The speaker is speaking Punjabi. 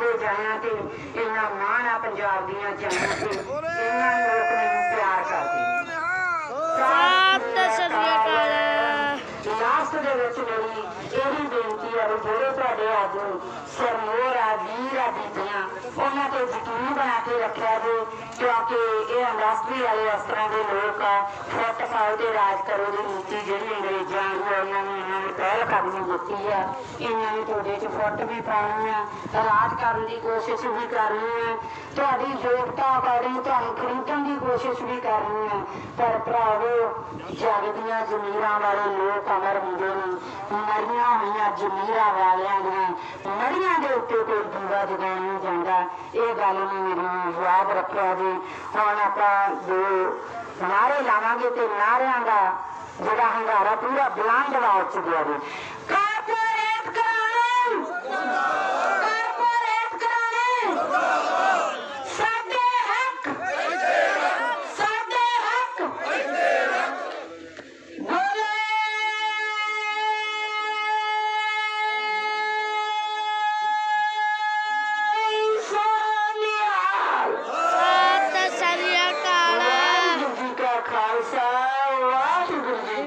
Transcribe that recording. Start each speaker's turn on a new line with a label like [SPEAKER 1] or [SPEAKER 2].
[SPEAKER 1] ਦੇ ਜਾਇਆਂ ਤੇ ਇੰਨਾ ਮਾਣ ਆ ਪੰਜਾਬ ਦੀਆਂ ਜਾਇਆਂ ਤੇ ਇੰਨਾ ਲੋਕ ਮੈਨੂੰ ਪਿਆਰ ਕਰਦੇ। ਨੇ ਸਤਿ ਸ੍ਰੀ ਅਕਾਲ। ਲਾਸਟ ਦੇ ਵਿੱਚ ਮੇਰੀ ਇਹੀ ਬੇਨਤੀ ਹੈ ਵੀ ਜਿਹੜੇ ਤੁਹਾਡੇ ਅੱਜ ਸਰਮੋਰ ਆ ਵੀਰ ਆ ਬੀਬੀਆਂ ਉਹਨਾਂ ਤੇ ਯਕੀਨ ਬਣਾ ਕੇ ਰੱਖਿਆ ਜੇ ਕਿਉਂਕਿ ਇਹ ਇੰਡਸਟਰੀ ਵਾਲੇ ਇਸ ਤਰ੍ਹਾਂ ਦੇ ਲੋਕ ਆ ਫੁੱਟ ਪਾਓ ਤੇ ਰਾਜ ਕਰੋ ਦੀ ਨੀਤੀ ਜਿਹੜੀ ਅੰਗਰੇਜ਼ਾਂ ਦੀ ਆ, ਉਹਨਾਂ ਨੇ ਇਹਨਾਂ ਨੂੰ ਪਹਿਲ ਆ। ਇਹਨਾਂ ਨੇ ਤੁਹਾਡੇ 'ਚ ਫੁੱਟ ਵੀ ਪਾਉਣੀ ਆ, ਰਾਜ ਕਰਨ ਦੀ ਕੋਸ਼ਿਸ਼ ਵੀ ਕਰਨੀ ਆ। ਤੁਹਾਡੀ ਯੋਗਤਾ ਅਕੋਰਡਿੰਗ ਤੁਹਾਨੂੰ ਖਰੀਦਣ ਦੀ ਕੋਸ਼ਿਸ਼ ਵੀ ਕਰਨੀ ਆ। ਪਰ ਭਰਾਵੋ, ਜਗ ਦੀਆਂ ਜ਼ਮੀਰਾਂ ਵਾਲੇ ਲੋਕ ਅਮਰ ਹੁੰਦੇ ਨੇ। ਮਰੀਆਂ ਹੋਈਆਂ ਜ਼ਮੀਰਾਂ ਵਾਲਿਆਂ ਦੀਆਂ, ਮਰੀਆਂ ਦੇ ਉੱਤੇ ਕੋਈ ਦੀਵਾ ਜਗਾਉਣ ਨਹੀਂ ਜਾਂਦਾ। ਇਹ ਗੱਲ ਨੂੰ ਮੇਰੀ ਯਾਦ ਰੱਖਿਆ ਜੀ। ਹੁਣ ਆਪਾਂ ਦੋ ਨਾਰੇ ਲਾਵਾਂਗੇ ਤੇ ਨਾਰਿਆਂ ਦਾ जेड़ा हमारा पूरा ब्लाइंड वाच दिया रे कॉर्पोरेट कराने कॉर्पोरेट कराने साडे हक साडे हक बोले
[SPEAKER 2] ਸਤਿ ਸ੍ਰੀ ਅਕਾਲ
[SPEAKER 1] ਖਾਲਸਾ